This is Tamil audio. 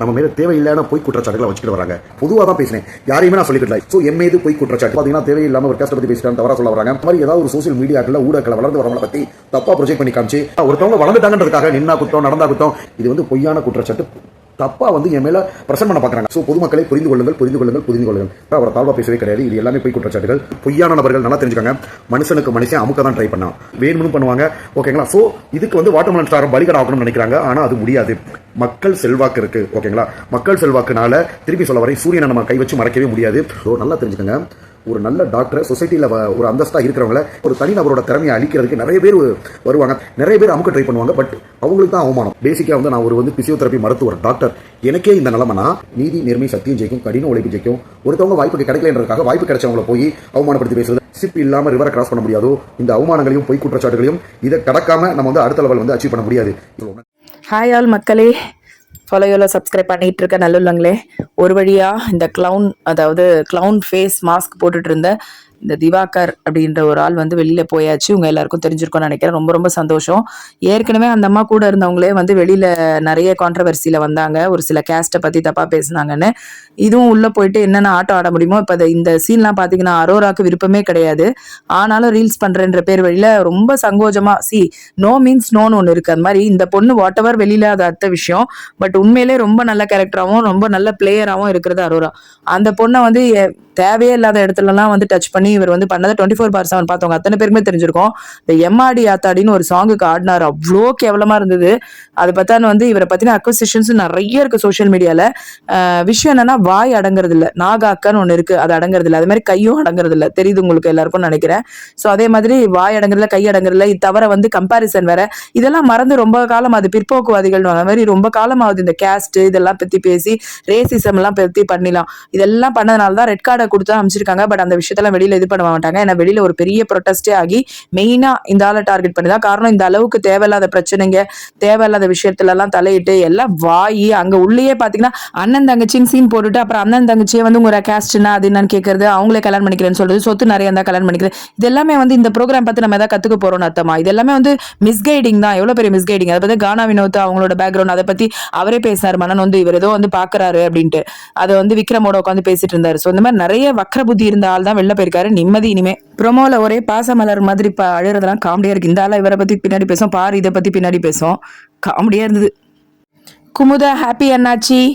நம்ம மேல தேவையில்லாத பொய் குற்றச்சாட்டுகளை வச்சுக்கிட்டு வராங்க. பொதுவாக தான் பேசினேன். யாரையுமே நான் சொல்லிக்கல ஸோ எம் மீது பொய் குற்றச்சாட்டு. பார்த்தீங்கன்னா தேவையில்லாம ஒரு கஷ்ட பத்தி பேசிட்டாங்க தவறா சொல்ல வராங்க. மாதிரி ஏதாவது ஒரு சோசியல் மீடியாக்கள் ஊடகங்களை வளர்ந்து வரவங்களை பத்தி தப்பா ப்ரொஜெக்ட் பண்ணி காமிச்சு ஒருத்தவங்க வளர்ந்துட்டாங்கன்றதுக்காக நின்னா குத்தம் நடந்தா குத்தம் இது வந்து பொய்யான குற்றச்சாட்டு. தப்பாக வந்து என் மேலே பிரசன்ட் பண்ண பார்க்குறாங்க ஸோ பொதுமக்களை புரிந்து கொள்ளுங்கள் புரிந்து கொள்ளுங்கள் புரிந்து கொள்ளுங்கள். அவரை தாழ்வா பேசவே கிடையாது. இது எல்லாமே பொய் குற்றச்சாட்டுகள். பொய்யான நபர்கள் நல்லா தெரிஞ்சுக்காங்க. மனுஷனுக்கு மனுஷன் அமுக்க தான் ட்ரை பண்ணான். வேணும்னு பண்ணுவாங்க. ஓகேங்களா ஸோ இதுக்கு வந்து வாட்டர்மலன் ஸ்டாரம் பலிகடா ஆகணும்னு நினைக்கிறாங்க. ஆனால் அது முடியாது. மக்கள் செல்வாக்கு இருக்கு. ஓகேங்களா மக்கள் செல்வாக்குனால திருப்பி சொல்ல வரை சூரியனை நம்ம கை வச்சு மறைக்கவே முடியாது. ஸோ நல்லா தெரிஞ்சுக்கோங்க. ஒரு நல்ல டாக்டர் சொசைட்டியில் ஒரு அந்தஸ்தா இருக்கிறவங்கள ஒரு தனிநபரோட திறமையை அழிக்கிறதுக்கு நிறைய பேர் வருவாங்க. நிறைய பேர் அமுக்க ட்ரை பண்ணுவாங்க. பட் அவங்களுக்கு தான் அவமானம். பேசிக்காக வந்து நான் ஒரு வந்து பிசியோதெரப்பி மருத்துவர் டாக்டர் எனக்கே இந்த நிலமனா நீதி நேர்மை சத்தியம் ஜெயிக்கும் கடின உழைப்பு ஜெயிக்கும். ஒருத்தவங்க வாய்ப்பு கிடைக்கலன்றதுக்காக வாய்ப்பு கிடைச்சவங்கள போய் அவமானப்படுத்தி பேசுறது. சிப் இல்லாம ரிவரை கிராஸ் பண்ண முடியாதோ இந்த அவமானங்களையும் பொய் குற்றச்சாட்டுகளையும் இதை கடக்காம நம்ம வந்து அடுத்த லெவல் வந்து அச்சீவ் பண்ண முடியாது. ஹாய் ஆல் மக்களே. ஃபாலோயோவில் சப்ஸ்கிரைப் பண்ணிகிட்டு இருக்க நல்லுள்ளங்களே. ஒரு வழியாக இந்த க்ளவுன் அதாவது க்ளவுன் ஃபேஸ் மாஸ்க் போட்டுட்டு இருந்த இந்த திவாகர் அப்படின்ற ஒரு ஆள் வந்து வெளியில போயாச்சு. உங்க எல்லாருக்கும் தெரிஞ்சிருக்கோம்னு நினைக்கிறேன். ரொம்ப ரொம்ப சந்தோஷம். ஏற்கனவே அந்த அம்மா கூட இருந்தவங்களே வந்து வெளியில நிறைய கான்ட்ரவர்சியில வந்தாங்க. ஒரு சில கேஸ்ட்டை பத்தி தப்பா பேசினாங்கன்னு. இதுவும் உள்ள போயிட்டு என்னென்ன ஆட்டம் ஆட முடியுமோ இப்போ இந்த சீன்லாம் பார்த்தீங்கன்னா அரோராக்கு விருப்பமே கிடையாது. ஆனாலும் ரீல்ஸ் பண்றேன்ற பேர் வழியில ரொம்ப சங்கோஜமா சி நோ மீன்ஸ் நோன்னு ஒன்று இருக்கு. அந்த மாதிரி இந்த பொண்ணு வாட் எவர் வெளியில அது அடுத்த விஷயம். பட் உண்மையிலே ரொம்ப நல்ல கேரக்டராகவும் ரொம்ப நல்ல பிளேயராகவும் இருக்கிறது அரோரா. அந்த பொண்ணை வந்து தேவையே இல்லாத இடத்துலலாம் வந்து டச் பண்ணி இவர் வந்து பண்ணதை டுவெண்ட்டி ஃபோர் பார் செவன் பார்த்தவங்க அத்தனை பேருக்குமே தெரிஞ்சிருக்கும். இந்த எம்ஆடி ஆத்தாடின்னு ஒரு சாங்குக்கு ஆடினார். அவ்வளோ கேவலமாக இருந்தது. அது பார்த்தான்னு வந்து இவரை பற்றின அக்வசிஷன்ஸ் நிறைய இருக்குது சோஷியல் மீடியாவில் விஷயம் என்னன்னா வாய் அடங்குறது இல்லை நாகாக்கன்னு ஒன்று இருக்குது அது அடங்குறது இல்லை அது மாதிரி கையும் அடங்குறது இல்லை தெரியுது உங்களுக்கு எல்லாருக்கும் நினைக்கிறேன். ஸோ அதே மாதிரி வாய் அடங்குறதுல கை அடங்குறதுல இது தவிர வந்து கம்பாரிசன் வேற. இதெல்லாம் மறந்து ரொம்ப காலம் அது பிற்போக்குவாதிகள் அந்த மாதிரி ரொம்ப காலமாகுது இந்த கேஸ்ட் இதெல்லாம் பற்றி பேசி ரேசிசம் எல்லாம் பற்றி பண்ணிடலாம் இதெல்லாம் பண்ணதுனால தான் ரெட் கார்டை கொடுத்து அமைச்சிருக்காங்க பட் அந்த விஷயத்தெல்லாம் வெளியில் இது பண்ண மாட்டாங்க. ஏன்னா வெளியில ஒரு பெரிய ப்ரொட்டஸ்டே ஆகி மெயினா இந்த ஆளை டார்கெட் பண்ணி தான் காரணம் இந்த அளவுக்கு தேவையில்லாத பிரச்சனைங்க தேவையில்லாத விஷயத்துல எல்லாம் தலையிட்டு எல்லாம் வாயி அங்க உள்ளேயே பாத்தீங்கன்னா அண்ணன் தங்கச்சின்னு சீன் போட்டுட்டு அப்புறம் அண்ணன் தங்கச்சியை வந்து உங்க கேஸ்ட்னா அது என்னன்னு கேட்குறது அவங்களே கல்யாணம் பண்ணிக்கிறேன்னு சொல்றது சொத்து நிறைய இருந்தால் கல்யாணம் பண்ணிக்கிறது இது எல்லாமே வந்து இந்த ப்ரோக்ராம் பார்த்து நம்ம ஏதாவது கத்துக்க போறோம்னு அர்த்தமா? இது எல்லாமே வந்து மிஸ்கைடிங் தான். எவ்வளவு பெரிய மிஸ்கைடிங் அதை பத்தி கானா வினோத் அவங்களோட பேக்ரவுண்ட் அதை பத்தி அவரே பேசினார். மனன் வந்து இவர் ஏதோ வந்து பாக்குறாரு அப்படின்ட்டு. அதை வந்து விக்ரமோட உட்காந்து பேசிட்டு இருந்தாரு. ஸோ இந்த மாதிரி நிறைய வக்ர புத்தி இருந்த ஆள் தான் வெளில போயிருக்காரு. நிம்மதி இனிமே. ப்ரோமோல ஒரே பாசமலர் மாதிரி ப- அழுறதெல்லாம் காமெடியா இருக்கு. இந்த இவரை பத்தி பின்னாடி பேசும் பாரு இதை பத்தி பின்னாடி பேசும் காமெடியா இருந்தது. குமுதா ஹாப்பி அண்ணாச்சி.